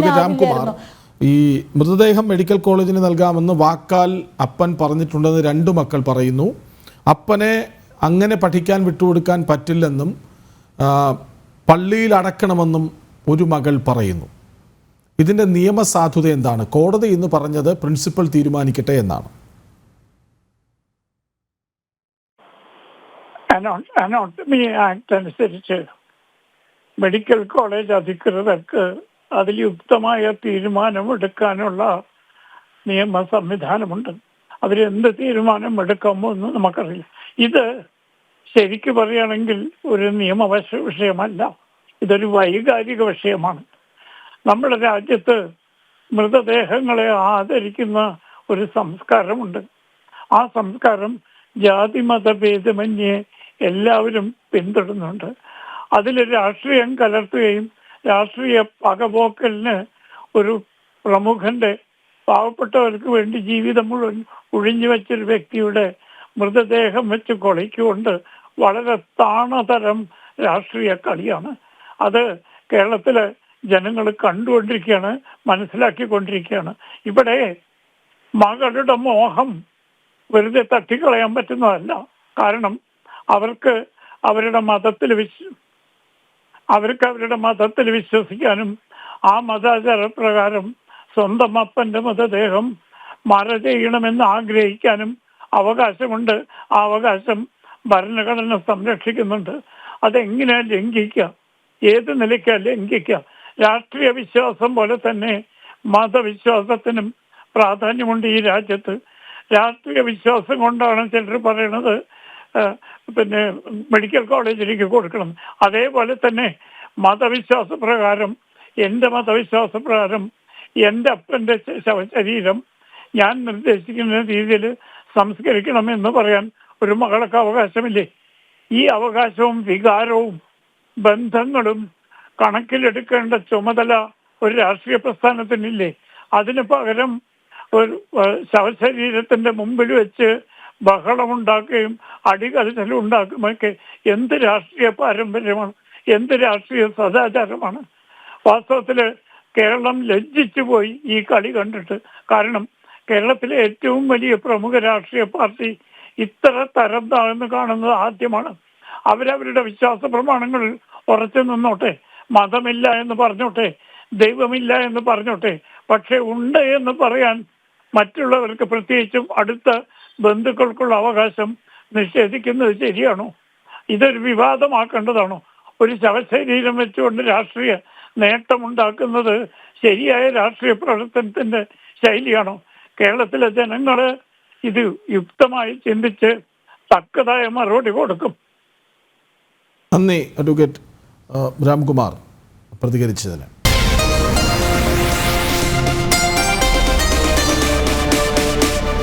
രാംകുമാർ ഈ മൃതദേഹം മെഡിക്കൽ കോളേജിന് നൽകാമെന്ന് വാക്കാൽ അപ്പൻ പറഞ്ഞിട്ടുണ്ടെന്ന് രണ്ടു മക്കൾ പറയുന്നു. അപ്പനെ അങ്ങനെ പഠിക്കാൻ വിട്ടുകൊടുക്കാൻ പറ്റില്ലെന്നും പള്ളിയിൽ അടക്കണമെന്നും ഒരു മകൾ പറയുന്നു. ഇതിന്റെ നിയമസാധുത എന്താണ്? കോടതി ഇന്ന് പറഞ്ഞത് പ്രിൻസിപ്പൽ തീരുമാനിക്കട്ടെ എന്നാണ്. അനോ- അനോട്ടമി ആക്ട് അനുസരിച്ച് മെഡിക്കൽ കോളേജ് അധികൃതർക്ക് അതിൽ യുക്തമായ തീരുമാനമെടുക്കാനുള്ള നിയമ സംവിധാനമുണ്ട്. അവരെന്ത് തീരുമാനം എടുക്കുമോ എന്ന് നമുക്കറിയില്ല. ഇത് ശരിക്കു പറയുകയാണെങ്കിൽ ഒരു നിയമവശ വിഷയമല്ല. ഇതൊരു വൈകാരിക വിഷയമാണ്. നമ്മുടെ രാജ്യത്ത് മൃതദേഹങ്ങളെ ആദരിക്കുന്ന ഒരു സംസ്കാരമുണ്ട്. ആ സംസ്കാരം ജാതി മതഭേദമന്യേ എല്ലാവരും പിന്തുടരുന്നുണ്ട്. അതിൽ രാഷ്ട്രീയം കലർത്തുകയും രാഷ്ട്രീയ പകപോക്കലിന് ഒരു പ്രമുഖന്റെ പാവപ്പെട്ടവർക്ക് വേണ്ടി ജീവിതം മുഴുവൻ ഒഴിഞ്ഞു വെച്ചൊരു വ്യക്തിയുടെ മൃതദേഹം വെച്ച് കൊളിക്കൊണ്ട് വളരെ താണതരം രാഷ്ട്രീയ കളിയാണ്. അത് കേരളത്തിലെ ജനങ്ങൾ കണ്ടുകൊണ്ടിരിക്കുകയാണ് മനസ്സിലാക്കിക്കൊണ്ടിരിക്കുകയാണ്. ഇവിടെ മകളുടെ മോഹം വെറുതെ തട്ടിക്കളയാൻ പറ്റുന്നതല്ല. കാരണം അവർക്ക് അവരുടെ മതത്തിൽ വിശ്വ അവർക്ക് അവരുടെ മതത്തിൽ വിശ്വസിക്കാനും ആ മതാചാരപ്രകാരം സ്വന്തം അപ്പന്റെ മൃതദേഹം മറ ചെയ്യണമെന്ന് ആഗ്രഹിക്കാനും അവകാശമുണ്ട്. ആ അവകാശം ഭരണഘടന സംരക്ഷിക്കുന്നുണ്ട്. അതെങ്ങനെയാ ലംഘിക്കാം ഏത് നിലയ്ക്കാ ലംഘിക്കാം രാഷ്ട്രീയ വിശ്വാസം പോലെ തന്നെ മതവിശ്വാസത്തിനും പ്രാധാന്യമുണ്ട് ഈ രാജ്യത്ത്. രാഷ്ട്രീയ വിശ്വാസം കൊണ്ടാണ് ചിലർ പറയണത് ആ, പിന്നെ മെഡിക്കൽ കോളേജിലേക്ക് കൊടുക്കണം. അതേപോലെ തന്നെ മതവിശ്വാസ പ്രകാരം എന്റെ മതവിശ്വാസ പ്രകാരം എന്റെ അപ്പന്റെ ശ- ശവശരീരം ഞാൻ നിർദ്ദേശിക്കുന്ന രീതിയിൽ സംസ്കരിക്കണം എന്ന് പറയാൻ ഒരു മകൾക്ക് അവകാശമില്ലേ? ഈ അവകാശവും വികാരവും ബന്ധങ്ങളും കണക്കിലെടുക്കേണ്ട ചുമതല ഒരു രാഷ്ട്രീയ പ്രസ്ഥാനത്തിനില്ലേ? അതിന് പകരം ഒരു ശവശരീരത്തിന്റെ മുമ്പിൽ വെച്ച് ബഹളമുണ്ടാക്കുകയും അടികലശലും ഉണ്ടാക്കുമൊക്കെ എന്ത് രാഷ്ട്രീയ പാരമ്പര്യമാണ് എന്ത് രാഷ്ട്രീയ സദാചാരമാണ്. വാസ്തവത്തിൽ കേരളം ലജ്ജിച്ചു പോയി ഈ കളി കണ്ടിട്ട്. കാരണം കേരളത്തിലെ ഏറ്റവും വലിയ പ്രമുഖ രാഷ്ട്രീയ പാർട്ടി ഇത്ര തരം താഴ്ന്ന് കാണുന്നത് ആദ്യമാണ്. അവരവരുടെ വിശ്വാസ പ്രമാണങ്ങളിൽ ഉറച്ചു നിന്നോട്ടെ മതമില്ല എന്ന് പറഞ്ഞോട്ടെ ദൈവമില്ല എന്ന് പറഞ്ഞോട്ടെ പക്ഷെ ഉണ്ട് എന്ന് പറയാൻ മറ്റുള്ളവർക്ക് പ്രത്യേകിച്ചും അടുത്ത ബന്ധുക്കൾക്കുള്ള അവകാശം നിഷേധിക്കുന്നത് ശരിയാണോ? ഇതൊരു വിവാദമാക്കേണ്ടതാണോ? ഒരു ശവശരീരം വെച്ചുകൊണ്ട് രാഷ്ട്രീയ നേട്ടമുണ്ടാക്കുന്നത് ശരിയായ രാഷ്ട്രീയ പ്രവർത്തനത്തിന്റെ ശൈലിയാണോ? കേരളത്തിലെ ജനങ്ങൾ ഇത് യുക്തമായി ചിന്തിച്ച് തക്കതായ മറുപടി കൊടുക്കും. നന്ദി അഡ്വക്കേറ്റ് രാംകുമാർ പ്രതികരിച്ചതിന്.